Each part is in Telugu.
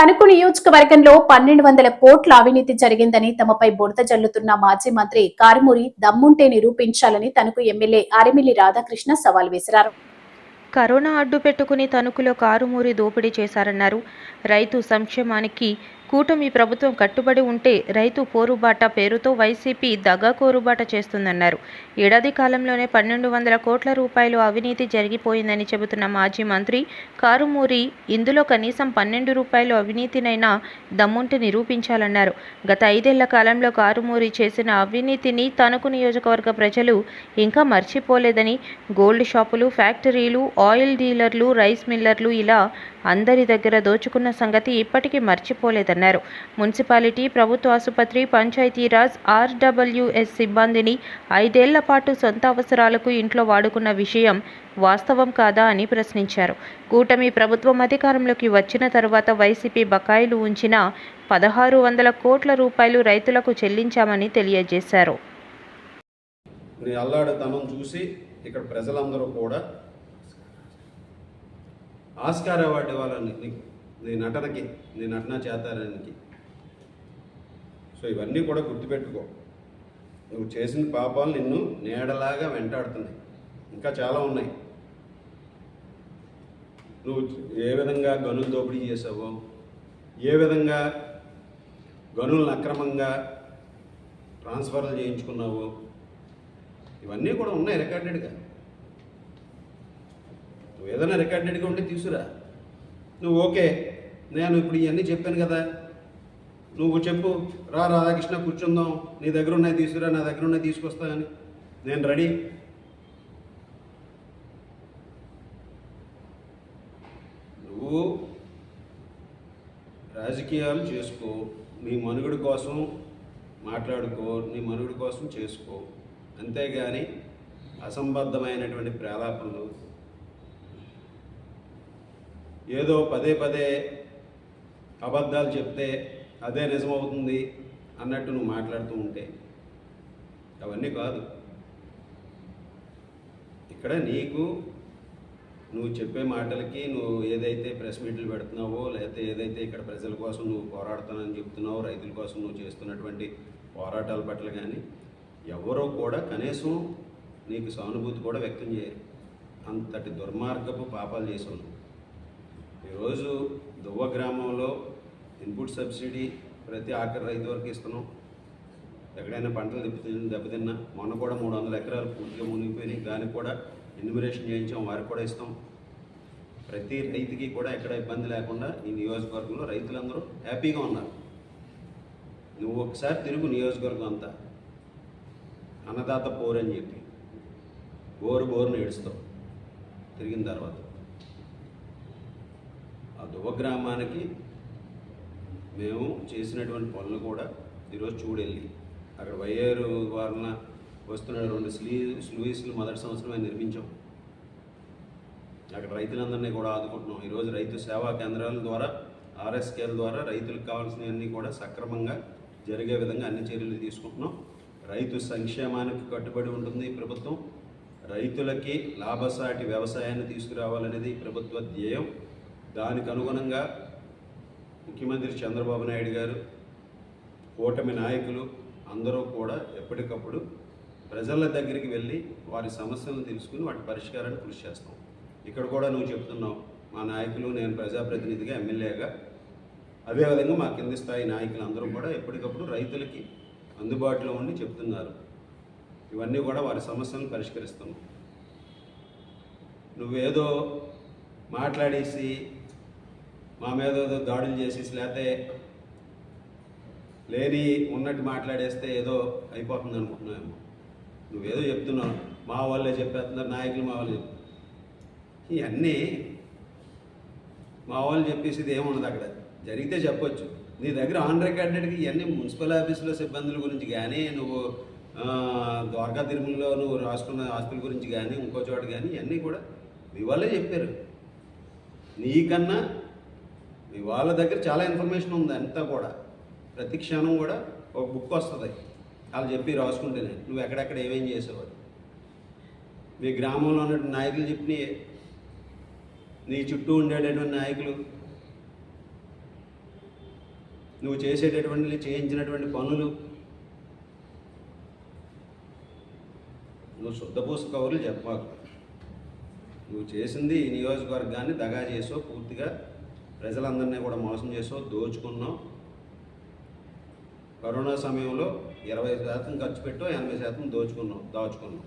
తణుకు నియోజకవర్గంలో పన్నెండు వందల కోట్ల అవినీతి జరిగిందని తమపై బురద జల్లుతున్న మాజీ మంత్రి కారుమూరి దమ్ముంటే నిరూపించాలని తణుకు ఎమ్మెల్యే అరిమిల్లి రాధాకృష్ణ సవాల్ విసిరారు కరోనా అడ్డు పెట్టుకుని తణుకులో కారుమూరి దోపిడీ చేశారన్నారు. రైతు సంక్షేమానికి కూటమి ప్రభుత్వం కట్టుబడి ఉంటే రైతు పోరుబాట పేరుతో వైసీపీ దగా కోరుబాట చేస్తుందన్నారు. ఏడాది కాలంలోనే పన్నెండు వందల కోట్ల రూపాయలు అవినీతి జరిగిపోయిందని చెబుతున్న మాజీ మంత్రి కారుమూరి ఇందులో కనీసం పన్నెండు రూపాయలు అవినీతినైనా దమ్ముంటే నిరూపించాలన్నారు. గత ఐదేళ్ళ కాలంలో కారుమూరి చేసిన అవినీతిని తణుకు నియోజకవర్గ ప్రజలు ఇంకా మర్చిపోలేదని గోల్డ్ షాపులు ఫ్యాక్టరీలు ఆయిల్ డీలర్లు రైస్ మిల్లర్లు ఇలా అందరి దగ్గర దోచుకున్న సంగతి ఇప్పటికీ మర్చిపోలేదన్నారు. మున్సిపాలిటీ ప్రభుత్వ ఆసుపత్రి పంచాయతీరాజ్ ఆర్డబ్ల్యూఎస్ సిబ్బందిని ఐదేళ్ళ పాటు సొంత అవసరాలకు ఇంట్లో వాడుకున్న విషయం వాస్తవం కాదా అని ప్రశ్నించారు. కూటమి ప్రభుత్వం అధికారంలోకి వచ్చిన తరువాత వైసీపీ బకాయిలు ఉంచిన పదహారు వందల కోట్ల రూపాయలు రైతులకు చెల్లించామని తెలియజేశారు. అల్లాడుతనం చూసి ఇక్కడ ప్రజలందరూ కూడా ఆస్కార్ అవార్డు ఇవ్వాలని నీ నటనకి నీ నటన చేతారానికి. సో ఇవన్నీ కూడా గుర్తుపెట్టుకో. నువ్వు చేసిన పాపాలు నిన్ను నీడలాగా వెంటాడుతున్నాయి. ఇంకా చాలా ఉన్నాయి. నువ్వు ఏ విధంగా గనులు దోపిడీ చేసావో ఏ విధంగా గనులను అక్రమంగా ట్రాన్స్ఫర్లు చేయించుకున్నావో ఇవన్నీ కూడా ఉన్నాయి రికార్డెడ్గా. నువ్వు ఏదైనా రికార్డెడ్గా ఉంటే తీసుకురా నువ్వు ఓకే నేను ఇప్పుడు ఇవన్నీ చెప్పాను కదా. నువ్వు చెప్పు రా రాధాకృష్ణ కూర్చుందాం. నీ దగ్గర ఉన్నాయి తీసుకురా నా దగ్గర ఉన్నాయి తీసుకొస్తా అని నేను రెడీ. నువ్వు రాజకీయాలు చేసుకో. నీ మనుగడ కోసం మాట్లాడుకో. నీ మనుగడ కోసం చేసుకో. అంతేగాని అసంబద్ధమైనటువంటి ప్రేలాపనలు. ఏదో పదే పదే అబద్ధాలు చెప్తే అదే నిజమవుతుంది అన్నట్టు నువ్వు మాట్లాడుతూ ఉంటే. అవన్నీ కాదు. ఇక్కడ నీకు నువ్వు చెప్పే మాటలకి నువ్వు ఏదైతే ప్రెస్ మీట్లు పెడుతున్నావో లేకపోతే ఏదైతే ఇక్కడ ప్రజల కోసం నువ్వు పోరాడుతానని చెప్తున్నావో రైతుల కోసం నువ్వు చేస్తున్నటువంటి పోరాటాల పట్ల కానీ ఎవరో కూడా కనీసం నీకు సానుభూతి కూడా వ్యక్తం చేయరు. అంతటి దుర్మార్గపు పాపాలు చేసావు నువ్వు ఈరోజు దువ్వ గ్రామంలో ఇన్పుట్ సబ్సిడీ ప్రతి ఆఖరి రైతు వరకు ఇస్తున్నాం. ఎక్కడైనా పంటలు దెబ్బతిన్న దెబ్బతిన్నా మొన్న కూడా మూడు వందల ఎకరాలు పూర్తిగా మునిగిపోయినాయి. దానికి కూడా ఎన్యూమరేషన్ చేయించాం వారికి కూడా ఇస్తాం. ప్రతి రైతుకి కూడా ఎక్కడ ఇబ్బంది లేకుండా ఈ నియోజకవర్గంలో రైతులందరూ హ్యాపీగా ఉన్నారు. నువ్వు ఒకసారి తిరుగు నియోజకవర్గం అంతా. అన్నదాత పోరని అని చెప్పి. బోరు బోరుని ఏడుస్తావు. తిరిగిన తర్వాత. దువ్వ గ్రామానికి మేము చేసినటువంటి పనులు కూడా ఈరోజు చూడెళ్ళి. అక్కడ వైఆర్ వారిన వస్తున్న రెండు స్లీ స్లూయిస్లు మొదటి సంవత్సరమే నిర్మించాం. అక్కడ రైతులందరినీ కూడా ఆదుకుంటున్నాం. ఈరోజు రైతు సేవా కేంద్రాల ద్వారా ఆర్ఎస్కేల ద్వారా రైతులకు కావాల్సినవన్నీ కూడా సక్రమంగా జరిగే విధంగా అన్ని చర్యలు తీసుకుంటున్నాం. రైతు సంక్షేమానికి కట్టుబడి ఉంటుంది ఈ ప్రభుత్వం. రైతులకి లాభసాటి వ్యవసాయాన్ని తీసుకురావాలనేది ప్రభుత్వ ధ్యేయం. దానికి అనుగుణంగా ముఖ్యమంత్రి చంద్రబాబు నాయుడు గారు కూటమి నాయకులు అందరూ కూడా ఎప్పటికప్పుడు ప్రజల దగ్గరికి వెళ్ళి వారి సమస్యలను తెలుసుకుని వాటి పరిష్కారాన్ని కృషి చేస్తాం. ఇక్కడ కూడా నువ్వు చెప్తున్నావు మా నాయకులు నేను ప్రజాప్రతినిధిగా ఎమ్మెల్యేగా. అదేవిధంగా మా కింది స్థాయి నాయకులు అందరూ కూడా ఎప్పటికప్పుడు రైతులకి అందుబాటులో ఉండి చెప్తున్నారు. ఇవన్నీ కూడా వారి సమస్యలను పరిష్కరిస్తున్నాం నువ్వేదో మాట్లాడేసి మా మీద దాడులు చేసేసి లేకపోతే లేని ఉన్నట్టు మాట్లాడేస్తే ఏదో అయిపోతుంది అనుకుంటున్నావేమో. నువ్వేదో చెప్తున్నావు. మా వాళ్ళే చెప్పేస్తున్నారు నాయకులు మా వాళ్ళు ఇవన్నీ మా వాళ్ళు చెప్పేసి ఏముండదు అక్కడ. జరిగితే చెప్పొచ్చు. నీ దగ్గర ఆన్ రికార్డెడ్కి ఇవన్నీ మున్సిపల్ ఆఫీసులో సిబ్బందుల గురించి కానీ నువ్వు ద్వారకా తిరుమలలో నువ్వు రాసుకున్న ఆస్తుల గురించి కానీ ఇంకో చోట కానీ ఇవన్నీ కూడా మీ వాళ్ళే చెప్పారు. నీకన్నా వాళ్ళ దగ్గర చాలా ఇన్ఫర్మేషన్ ఉంది అంతా కూడా. ప్రతి క్షణం కూడా ఒక బుక్ వస్తుంది. వాళ్ళు చెప్పి రాసుకుంటేనే. నువ్వు ఎక్కడెక్కడ ఏమేం చేసేవాడు మీ గ్రామంలో ఉన్నటువంటి నాయకులు చెప్పినయే నీ చుట్టూ ఉండేటటువంటి నాయకులు. నువ్వు చేసేటటువంటి చేయించినటువంటి పనులు. నువ్వు శుద్ధపూస కవర్లు చెప్పాకు. నువ్వు చేసింది ఈ నియోజకవర్గాన్ని దగా చేసో పూర్తిగా ప్రజలందరినీ కూడా మోసం చేసో దోచుకున్నాం కరోనా సమయంలో ఇరవై శాతం ఖర్చు పెట్టో ఎనభై శాతం దోచుకున్నాం దాచుకున్నాం.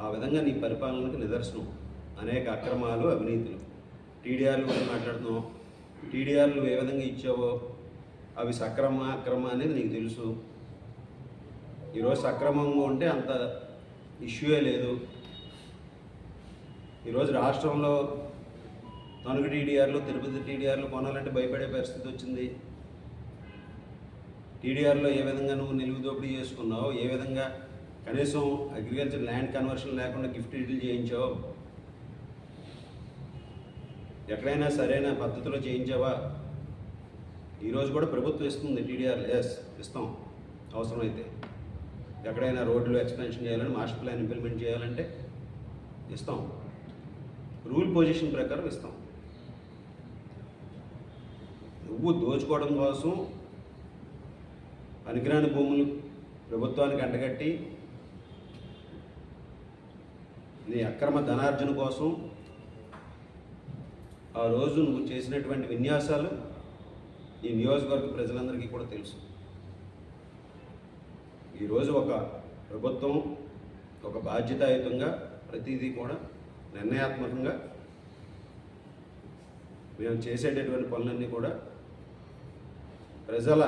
ఆ విధంగా నీ పరిపాలనకు నిదర్శనం. అనేక అక్రమాలు అవినీతులు. టీడీఆర్లు కూడా మాట్లాడుతున్నాం. టీడీఆర్లు ఏ విధంగా ఇచ్చావో అవి సక్రమ అక్రమ అనేది నీకు తెలుసు. ఈరోజు సక్రమంగా ఉంటే అంత ఇష్యూయే లేదు. ఈరోజు రాష్ట్రంలో తణుకు టీడీఆర్లు తిరుపతి టీడీఆర్లు కొనాలంటే భయపడే పరిస్థితి వచ్చింది. టీడీఆర్లో ఏ విధంగా నువ్వు నిలువు దోపిడీ చేసుకున్నావు ఏ విధంగా కనీసం అగ్రికల్చర్ ల్యాండ్ కన్వర్షన్ లేకుండా గిఫ్ట్ డీడీలు చేయించావు ఎక్కడైనా సరైన పద్ధతిలో చేయించావా? ఈరోజు కూడా ప్రభుత్వం ఇస్తుంది టీడీఆర్ ఎస్ ఇస్తాం అవసరమైతే. ఎక్కడైనా రోడ్లు ఎక్స్పెన్షన్ చేయాలని మాస్టర్ ప్లాన్ ఇంప్లిమెంట్ చేయాలంటే ఇస్తాం. రూల్ పొజిషన్ ప్రకారం ఇస్తాం. నువ్వు దోచుకోవడం కోసం పనికిరాని భూములు ప్రభుత్వానికి అంటగట్టి నీ అక్రమ ధనార్జన కోసం ఆ రోజు నువ్వు చేసినటువంటి విన్యాసాలు ఈ నియోజకవర్గ ప్రజలందరికీ కూడా తెలుసు. ఈరోజు ఒక ప్రభుత్వం ఒక బాధ్యతాయుతంగా ప్రతిదీ కూడా నిర్ణయాత్మకంగా మేము చేసేటటువంటి పనులన్నీ కూడా ప్రజల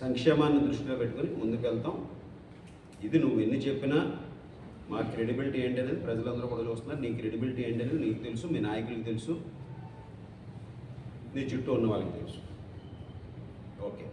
సంక్షేమాన్ని దృష్టిలో పెట్టుకొని ముందుకెళ్తాం. ఇది నువ్వు ఎన్ని చెప్పినా మా క్రెడిబిలిటీ ఏంటి అనేది ప్రజలందరూ కూడా చూస్తున్నారు. నీ క్రెడిబిలిటీ ఏంటి అనేది నీకు తెలుసు మీ నాయకులకు తెలుసు నీ చుట్టూ ఉన్న వాళ్ళకి తెలుసు. ఓకే.